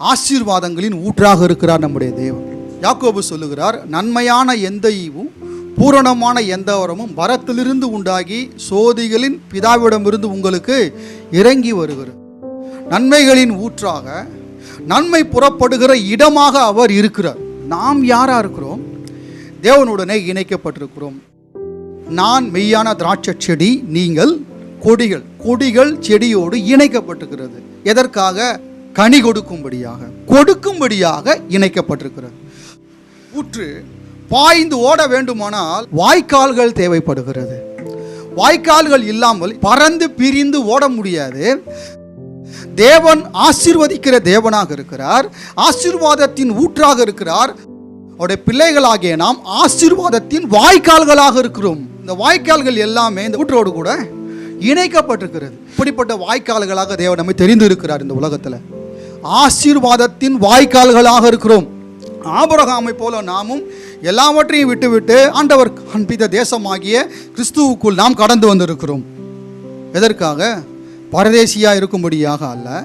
ஆசீர்வாதங்களின் ஊற்றாக இருக்கிறார் நம்முடைய தேவன். யாக்கோபு சொல்லுகிறார் நன்மையான எந்த ஈவும் பூரணமான எந்த வரமும் வரத்திலிருந்து உண்டாகி சோதிகளின் பிதாவிடமிருந்து உங்களுக்கு இறங்கி வருகிறது. நன்மைகளின் ஊற்றாக நன்மை புறப்படுகிற இடமாக அவர் இருக்கிறார். நாம் யாரா இருக்கிறோம்? தேவனுடனே இணைக்கப்பட்டிருக்கிறோம். நான் மெய்யான திராட்சை செடி நீங்கள் கொடிகள். கொடிகள் செடியோடு இணைக்கப்பட்டிருக்கிறது. எதற்காக? கனி கொடுக்கும்படியாக கொடுக்கும்படியாக இணைக்கப்பட்டிருக்கிறது. ஊற்று பாய்ந்து ஓட வேண்டுமானால் வாய்க்கால்கள் தேவைப்படுகிறது. வாய்க்கால்கள் இல்லாமல் பறந்து பிரிந்து ஓட முடியாது. தேவன் ஆசீர்வதிக்கிற தேவனாக இருக்கிறார். ஆசீர்வாதத்தின் ஊற்றாக இருக்கிறார். அவருடைய பிள்ளைகளாகிய நாம் ஆசீர்வாதத்தின் வாய்க்கால்களாக இருக்கிறோம். இந்த வாய்க்கால்கள் எல்லாமே இந்த ஊற்றோடு கூட இணைக்கப்பட்டிருக்கிறது. இப்படிப்பட்ட வாய்க்கால்களாக தேவன் நம்மை தெரிந்து இருக்கிறார் இந்த உலகத்தில். ஆசீர்வாதத்தின் வாய்க்கால்களாக இருக்கிறோம். ஆபரகாமை போல நாமும் எல்லாவற்றையும் விட்டுவிட்டு ஆண்டவர் காண்பித்த தேசமாகிய கிறிஸ்துவுக்குள் நாம் கடந்து வந்திருக்கிறோம். எதற்காக? பரதேசியா இருக்கும்படியாக அல்ல.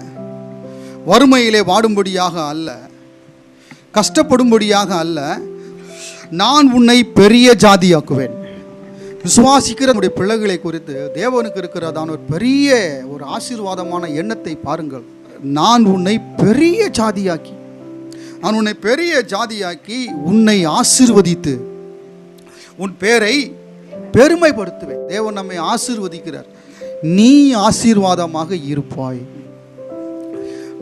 வறுமையிலே வாடும்படியாக அல்ல. கஷ்டப்படும்படியாக அல்ல. நான் உன்னை பெரிய ஜாதியாக்குவேன். விசுவாசிக்கிற நம்முடைய பிள்ளைகளை குறித்து தேவனுக்கு இருக்கிறதான ஒரு பெரிய ஒரு ஆசீர்வாதமான எண்ணத்தை பாருங்கள். நான் உன்னை பெரிய ஜாதியாக்கி நான் உன்னை பெரிய ஜாதியாக்கி உன்னை ஆசிர்வதித்து உன் பேரை பெருமைப்படுத்துவேன். தேவன் நம்மை ஆசிர்வதிக்கிறார். நீ ஆசீர்வாதமாக இருப்பாய்.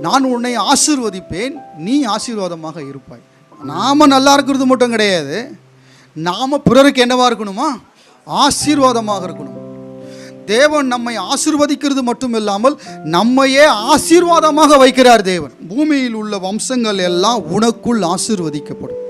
நான் உன்னை ஆசிர்வதிப்பேன் நீ ஆசீர்வாதமாக இருப்பாய். நாம நல்லா இருக்கிறது மட்டும் கிடையாது. நாம பிறருக்கு என்னவா இருக்கணுமா? ஆசீர்வாதமாக இருக்கணும். தேவன் நம்மை ஆசிர்வதிக்கிறது மட்டும் இல்லாமல் நம்மையே ஆசீர்வாதமாக வைக்கிறார் தேவன். பூமியில் உள்ள வம்சங்கள் எல்லாம் உனக்குள் ஆசிர்வதிக்கப்படும்.